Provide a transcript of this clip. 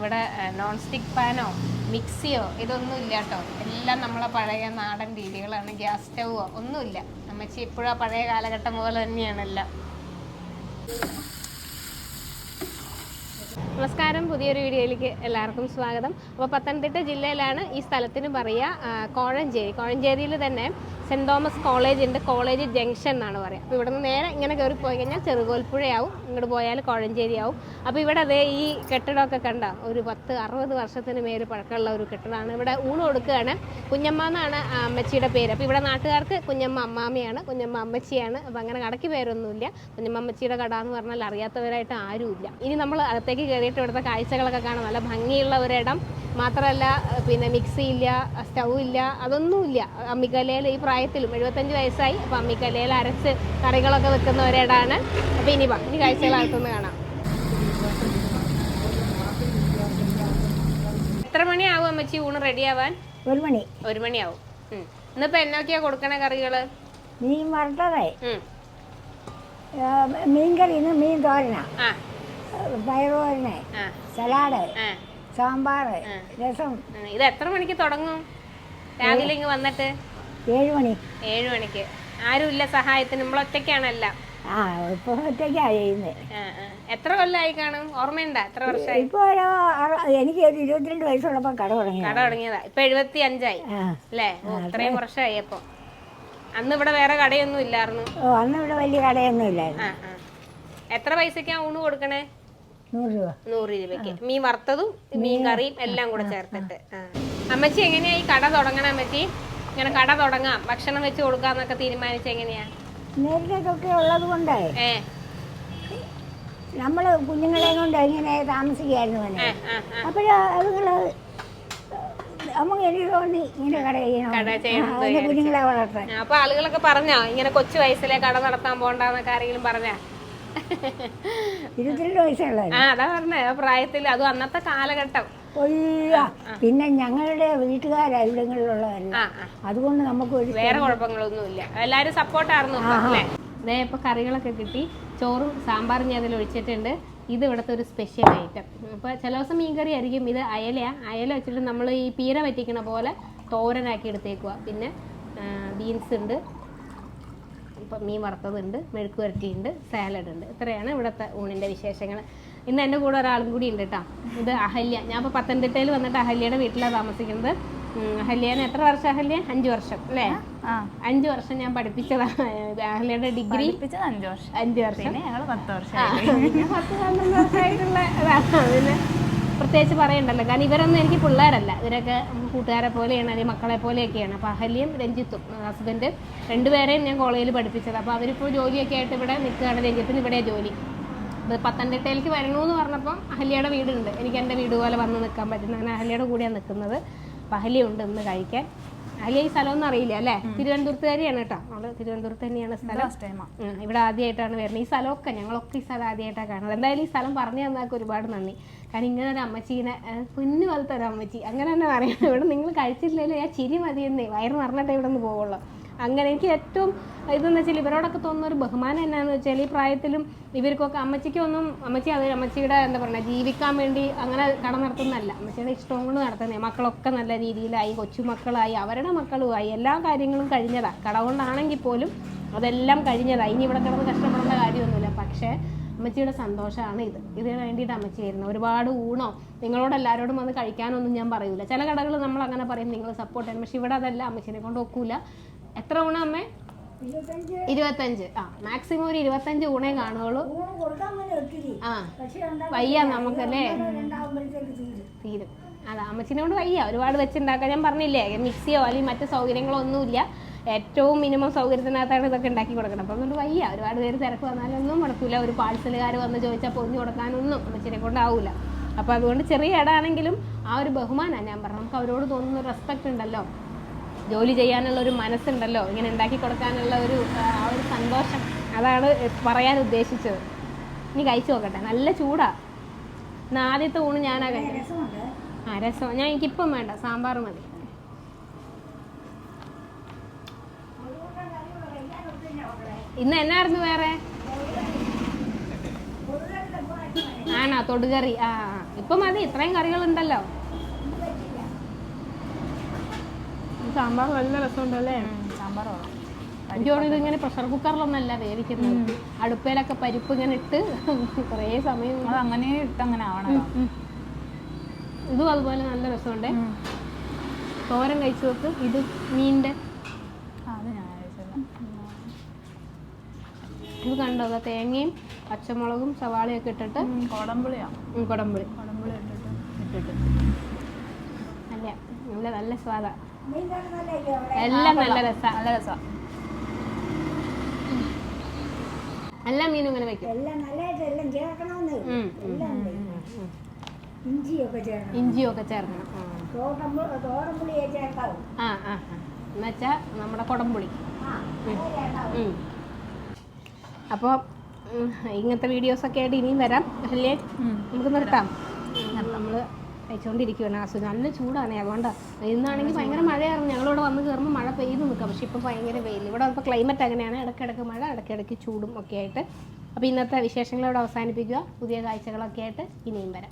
ഇവിടെ non stick പാനോ മിക്സിയോ ഇതൊന്നും ഇല്ല കേട്ടോ. എല്ലാം നമ്മളെ പഴയ നാടൻ രീതികളാണ്. ഗ്യാസ് സ്റ്റൗവോ ഒന്നുമില്ല. അമ്മച്ചി ഇപ്പോഴും പഴയ കാലഘട്ടം പോലെ തന്നെയാണ് എല്ലാം. നമസ്കാരം. പുതിയൊരു വീഡിയോയിലേക്ക് എല്ലാവർക്കും സ്വാഗതം. അപ്പോൾ പത്തനംതിട്ട ജില്ലയിലാണ് ഈ സ്ഥലത്തിന് പറയുക കോഴഞ്ചേരി. കോഴഞ്ചേരിയിൽ തന്നെ സെന്റ് തോമസ് കോളേജ് ഉണ്ട്. കോളേജ് ജംഗ്ഷൻ എന്നാണ് പറയുക. അപ്പോൾ ഇവിടെ നിന്ന് നേരെ ഇങ്ങനെ കയറി പോയി കഴിഞ്ഞാൽ ചെറുകോൽപ്പുഴയാവും. ഇങ്ങോട്ട് പോയാൽ കോഴഞ്ചേരി ആവും അപ്പോൾ ഇവിടെ അതേ ഈ കെട്ടിടമൊക്കെ കണ്ട? ഒരു പത്ത് അറുപത് വർഷത്തിന് മേൽ പഴക്കമുള്ള ഒരു കെട്ടിടമാണ്. ഇവിടെ ഊണ് കൊടുക്കുകയാണ്. കുഞ്ഞമ്മ എന്നാണ് അമ്മച്ചിയുടെ പേര്. അപ്പോൾ ഇവിടെ നാട്ടുകാർക്ക് കുഞ്ഞമ്മ അമ്മാമ്മയാണ് കുഞ്ഞമ്മ അമ്മച്ചിയാണ്. അപ്പോൾ അങ്ങനെ കടയ്ക്ക് പേരൊന്നുമില്ല. കുഞ്ഞമ്മ അമ്മച്ചിയുടെ കട എന്ന് പറഞ്ഞാൽ അറിയാത്തവരായിട്ട് ആരുമില്ല. ഇനി നമ്മൾ അകത്തേക്ക് കയറിയിട്ട് ഇവിടുത്തെ കാഴ്ചകളൊക്കെ കാണാം നല്ല ഭംഗിയുള്ള ഒരിടം. മാത്രമല്ല പിന്നെ മിക്സി ഇല്ല സ്റ്റൗ ഇല്ല അതൊന്നുമില്ല അമ്മിക്കലയിൽ ഈ പ്രായത്തിലും എഴുപത്തഞ്ച് വയസ്സായി. അപ്പോൾ അമ്മിക്കലയിൽ അരച്ച് കറികളൊക്കെ വെക്കുന്ന ഒരിടാണ്. അപ്പോൾ ഇനി വാ ഇനി കാഴ്ചകൾ കാണാം. എത്ര മണിയാവും അമ്മച്ചി ഊണ് റെഡിയാവാൻ? ഒരു മണി. ഒരു മണിയാവും. ഇന്നിപ്പോ എന്നൊക്കെയാ കൊടുക്കണ കറികൾ? മീൻ വറുത്തതേ. മീൻ കറി മീൻ തോരന. ആ. സലാഡ് സാമ്പാർ രസം. ഇത് എത്ര മണിക്ക് തുടങ്ങും? രാവിലെ ഇങ്ങ് വന്നിട്ട്? ഏഴ് മണി. ഏഴ് മണിക്ക്. ആരുമില്ല സഹായത്തിന് നമ്മൾ ഒറ്റയ്ക്കാണല്ല ആ ഇപ്പോൾ ഒറ്റയ്ക്കാണ് ചെയ്യുന്നത്. എത്ര കൊല്ലമായി കാണും? ഓർമ്മയുണ്ടാ? എത്ര വർഷമായി? ഇപ്പൊ എനിക്ക് ഒരു ഇരുപത്തിരണ്ട് വയസ്സുള്ളപ്പോൾ കട തുടങ്ങി കട തുടങ്ങിയതാ. ഇപ്പൊ എഴുപത്തി അഞ്ചായി അല്ലേ? ഇത്രയും വർഷമായി അപ്പൊ. അന്ന് ഇവിടെ വേറെ കടയൊന്നും ഇല്ലായിരുന്നു. ഓ അന്ന് ഇവിടെ വലിയ കടയൊന്നും ഇല്ലായിരുന്നു. എത്ര പൈസക്കാ ഊണ് കൊടുക്കണേ? നൂറ് രൂപ. നൂറ് രൂപയ്ക്ക്. മീൻ വറുത്തതും മീൻ കറിയും എല്ലാം കൂടെ ചേർത്തിട്ട്. അമ്മച്ചി എങ്ങനെയാ ഈ കട തുടങ്ങണ അമ്മച്ചി? ഇങ്ങനെ കട തുടങ്ങാം. ഭക്ഷണം വെച്ച് കൊടുക്കാന്നൊക്കെ തീരുമാനിച്ച എങ്ങനെയാ? നേരത്തേക്കൊക്കെ ഉള്ളത് കൊണ്ട്. ഏ. കുഞ്ഞുങ്ങളെ കൊണ്ട് ഇങ്ങനെ താമസിക്കായിരുന്നു. അപ്പോഴ് അതുങ്ങൾ നമുക്ക് എനിക്ക് തോന്നി ഇങ്ങനെ കട ചെയ്യണം. കുഞ്ഞുങ്ങളെ വളർത്താൻ. അപ്പൊ ആളുകളൊക്കെ പറഞ്ഞോ? ഇങ്ങനെ കൊച്ചു വയസ്സിലെ കട നടത്താൻ പോണ്ടെന്നൊക്കെ ആരെങ്കിലും പറഞ്ഞാ? ഇരുപത്തിരണ്ട് വയസ്സുള്ള ആ അതാ പറഞ്ഞേ ആ പ്രായത്തിൽ അതും അന്നത്തെ കാലഘട്ടം. ഒയ്യ പിന്നെ ഞങ്ങളുടെ വീട്ടുകാരാ ഇവിടങ്ങളിലുള്ളവരല്ല. ആ ആ. അതുകൊണ്ട് നമുക്ക് ഒരു വേറെ കുഴപ്പങ്ങളൊന്നുമില്ല. എല്ലാവരും സപ്പോർട്ടായിരുന്നു അല്ലേ? ഇതേ ഇപ്പൊ കറികളൊക്കെ കിട്ടി. ചോറും സാമ്പാറും ഞാൻ അതിൽ ഒഴിച്ചിട്ടുണ്ട്. ഇത് ഇവിടുത്തെ ഒരു സ്പെഷ്യൽ ഐറ്റം ഇപ്പൊ ചില ദിവസം മീൻകറി ആയിരിക്കും. ഇത് അയലയാ. അയല വെച്ചിട്ട് നമ്മൾ ഈ പീര പറ്റിക്കണ പോലെ തോരനാക്കി എടുത്തേക്കുക പിന്നെ ബീൻസ് ഉണ്ട്. ഇപ്പം മീൻ വറുത്തതുണ്ട് മെഴുക്ക് പുരട്ടിയുണ്ട് സാലഡ് ഉണ്ട്. ഇത്രയാണ് ഇവിടുത്തെ ഊണിന്റെ വിശേഷങ്ങൾ. ഇന്ന് എന്റെ കൂടെ ഒരാളും കൂടി ഉണ്ട് കേട്ടോ ഇത് അഹല്യ. ഞാൻ ഇപ്പോൾ പത്തനംതിട്ടയിൽ വന്നിട്ട് അഹല്യയുടെ വീട്ടിലാണ് താമസിക്കുന്നത്. അഹല്യേനെ എത്ര വർഷം അഹല്യ? അഞ്ച് വർഷം അല്ലേ? അഞ്ച് വർഷം ഞാൻ പഠിപ്പിച്ചതാണ് അഹല്യയുടെ ഡിഗ്രി. അഞ്ചു വർഷം. അഞ്ച് വർഷം. പത്ത് വർഷം പത്ത് പന്ത്രണ്ട് വർഷമായിട്ടുള്ള ഇതാണ് പിന്നെ പ്രത്യേകിച്ച് പറയണ്ടല്ലോ. കാരണം ഇവരൊന്നും എനിക്ക് പിള്ളേരല്ല. ഇവരൊക്കെ കൂട്ടുകാരെ പോലെയാണ് അല്ലെങ്കിൽ മക്കളെ പോലെയൊക്കെയാണ്. അപ്പോൾ അഹല്യം രഞ്ജിത്തും ഹസ്ബൻഡ് രണ്ടുപേരെയും ഞാൻ കോളേജിൽ പഠിപ്പിച്ചത്. അപ്പോൾ അവരിപ്പോൾ ജോലിയൊക്കെ ആയിട്ട് ഇവിടെ നിൽക്കുകയാണ്. രഞ്ജിത്തിന് ഇവിടെ ജോലി. അപ്പോൾ പത്തനംതിട്ടയിലേക്ക് വരണമെന്ന് പറഞ്ഞപ്പം അഹല്യയുടെ വീടുണ്ട്. എനിക്ക് എന്റെ വീട് പോലെ വന്ന് നിൽക്കാൻ പറ്റുന്ന. അങ്ങനെ അഹല്യയുടെ കൂടെയാണ് നിൽക്കുന്നത്. അപ്പോൾ അഹല്യ ഉണ്ട് ഇന്ന് കഴിക്കാൻ. അഹല്യ ഈ സ്ഥലമൊന്നും അറിയില്ല അല്ലേ? തിരുവനന്തപുരത്തുകാരിയാണ് കേട്ടോ. നമ്മൾ തിരുവനന്തപുരത്ത് തന്നെയാണ് സ്ഥലം. ഇവിടെ ആദ്യമായിട്ടാണ് വരുന്നത്. ഈ സ്ഥലമൊക്കെ ഞങ്ങളൊക്കെ ഈ സ്ഥലം ആദ്യമായിട്ടാണ് കാണുന്നത്. എന്തായാലും ഈ സ്ഥലം പറഞ്ഞു തന്നാൽ ഒരുപാട് നന്ദി. കാരണം ഇങ്ങനെ ഒരു അമ്മച്ചീനെ പൊന്നു പോലത്തെ ഒരു അമ്മച്ചി. അങ്ങനെ തന്നെ പറയുന്നത് ഇവിടെ നിങ്ങൾ കഴിച്ചിട്ടില്ലെങ്കിലും ഞാൻ ചിരി മതിയെന്നേ. വയറ് നിറഞ്ഞിട്ടേ ഇവിടെ നിന്ന് പോവുള്ളൂ. അങ്ങനെ എനിക്ക് ഏറ്റവും ഇതെന്ന് വെച്ചാൽ ഇവരോടൊക്കെ തോന്നുന്ന ഒരു ബഹുമാനം എന്നാന്ന് വെച്ചാൽ ഈ പ്രായത്തിലും ഇവർക്കൊക്കെ അമ്മച്ചിക്കൊന്നും അമ്മച്ചി അവർ അമ്മച്ചിയുടെ എന്താ പറയുക ജീവിക്കാൻ വേണ്ടി അങ്ങനെ കട നടത്തുന്നതല്ല. അമ്മച്ചിയുടെ ഇഷ്ടം കൊണ്ട് നടത്തുന്നത്. മക്കളൊക്കെ നല്ല രീതിയിലായി കൊച്ചുമക്കളായി അവരുടെ മക്കളുമായി എല്ലാ കാര്യങ്ങളും കഴിഞ്ഞതാ. കട കൊണ്ടാണെങ്കിൽ പോലും അതെല്ലാം കഴിഞ്ഞതായി ഇനി ഇവിടെ കിടന്ന് കഷ്ടപ്പെടേണ്ട കാര്യമൊന്നുമില്ല. പക്ഷേ അമ്മച്ചിയുടെ സന്തോഷമാണ് ഇത്. ഇതിന് വേണ്ടിയിട്ട് അമ്മച്ചി വരുന്നത് ഒരുപാട് ഊണോ? നിങ്ങളോട് എല്ലാവരോടും വന്ന് കഴിക്കാനൊന്നും ഞാൻ പറയൂല. ചില കടകൾ നമ്മൾ അങ്ങനെ പറയും നിങ്ങൾ സപ്പോർട്ട് ചെയ്യണം. പക്ഷെ ഇവിടെ അതല്ല. അമ്മച്ചിനെ കൊണ്ട് ഒക്കൂല. എത്ര ഊണ അമ്മേ? ഇരുപത്തഞ്ച്. ആ മാക്സിമം ഒരു ഇരുപത്തഞ്ച് ഊണേ കാണുള്ളൂ ആ വയ്യ നമുക്കല്ലേ? തീരും. അതാ അമ്മച്ചിനെ കൊണ്ട് വയ്യ. ഒരുപാട് വെച്ചുണ്ടാക്കാൻ ഞാൻ പറഞ്ഞില്ലേ? മിക്സിയോ അല്ലെങ്കിൽ മറ്റു സൗകര്യങ്ങളോ ഒന്നുമില്ല. ഏറ്റവും മിനിമം സൗകര്യത്തിനകത്താണ് ഇതൊക്കെ ഉണ്ടാക്കി കൊടുക്കണം അപ്പം അതുകൊണ്ട് വയ്യ. ഒരുപാട് പേര് തിരക്ക് വന്നാലൊന്നും നടക്കില്ല ഒരു പാഴ്സലുകാർ വന്ന് ചോദിച്ചാൽ പൊന്നു കൊടുക്കാനൊന്നും അമ്മച്ചിനെ കൊണ്ടാവില്ല അപ്പോൾ അതുകൊണ്ട് ചെറിയ ഇടാണെങ്കിലും ആ ഒരു ബഹുമാനമാണ് ഞാൻ പറഞ്ഞത്. നമുക്ക് അവരോട് തോന്നുന്ന റെസ്പെക്റ്റ് ഉണ്ടല്ലോ. ജോലി ചെയ്യാനുള്ള ഒരു മനസ്സുണ്ടല്ലോ ഇങ്ങനെ ഉണ്ടാക്കി കൊടുക്കാനുള്ള ഒരു ആ, ഒരു സന്തോഷം. അതാണ് പറയാൻ ഉദ്ദേശിച്ചത്. ഇനി കഴിച്ചു നോക്കട്ടെ. നല്ല ചൂടാ. ഇന്ന് ആദ്യത്തെ ഊണ് ഞാനാ കഴിച്ചത് ആ രസം. ഞാൻ എനിക്കിപ്പം വേണ്ട. സാമ്പാർ മതി. ഇന്ന് എന്നായിരുന്നു വേറെ? ആണോ? തൊടുകറി. ആ. ഇപ്പൊ മതി. ഇത്രയും കറികളുണ്ടല്ലോ ഈ സാമ്പാർ നല്ല രസമുണ്ടല്ലേ? സാമ്പാർ എനിക്ക് തോന്നുന്നു ഇതിങ്ങനെ പ്രഷർ കുക്കറിലൊന്നല്ല വേവിക്കുന്നത്. അടുപ്പയിലൊക്കെ പരിപ്പ് ഇങ്ങനെ ഇട്ട് കുറേ സമയം അങ്ങനെ ഇട്ട് അങ്ങനെ ആവണം. ഇതും അതുപോലെ നല്ല രസമുണ്ട്. തോരൻ കഴിച്ചു നോക്ക്. ഇത് കഴിച്ചില്ല. ഇത് കണ്ടോ? തേങ്ങയും പച്ചമുളകും സവാളയും ഒക്കെ ഇട്ടിട്ട് കൊടമ്പുളിയാണ് കൊടമ്പുളി കൊടമ്പുളി ഇട്ടിട്ട്. ഇട്ടിട്ട്. അല്ല നല്ല നല്ല നല്ല എല്ലാം നല്ല രസാ നല്ല രസമാണ് എല്ലാ മീനും ഇങ്ങനെ വെക്കും. എല്ലാം നല്ലതായിട്ട് എല്ലാം ചേർക്കണമെന്ന്. എല്ലാം. ഇഞ്ചിയൊക്കെ ചേർക്കണം. ഇഞ്ചിയൊക്കെ ചേർക്കണം. തോടമ്പുളിയെ ചേർക്കാവും. ആ ആ ആ. എന്നുവെച്ചാ നമ്മുടെ കുടംപുളി അപ്പോൾ ഇങ്ങനത്തെ വീഡിയോസൊക്കെ ആയിട്ട് ഇനിയും വരാം. അല്ലേ? നമുക്ക് നിർത്താം. നമ്മൾ കഴിച്ചുകൊണ്ടിരിക്കുകയാണ് അസുഖം നല്ല ചൂടാണ് അതുകൊണ്ടാണ് ഇന്നാണെങ്കിൽ ഭയങ്കര മഴയായിരുന്നു. ഞങ്ങളിവിടെ വന്ന് കയറുമ്പോൾ മഴ പെയ്ത് നിൽക്കാം. പക്ഷേ ഇപ്പം ഭയങ്കര വെയിൽ ഇവിടെ ഇപ്പോൾ ക്ലൈമറ്റ് അങ്ങനെയാണ്. ഇടയ്ക്കിടയ്ക്ക് മഴ ഇടയ്ക്കിടയ്ക്ക് ചൂടും ഒക്കെ ആയിട്ട്. അപ്പോൾ ഇന്നത്തെ വിശേഷങ്ങൾ ഇവിടെ അവസാനിപ്പിക്കുക. പുതിയ കാഴ്ചകളൊക്കെ ആയിട്ട് ഇനിയും വരാം.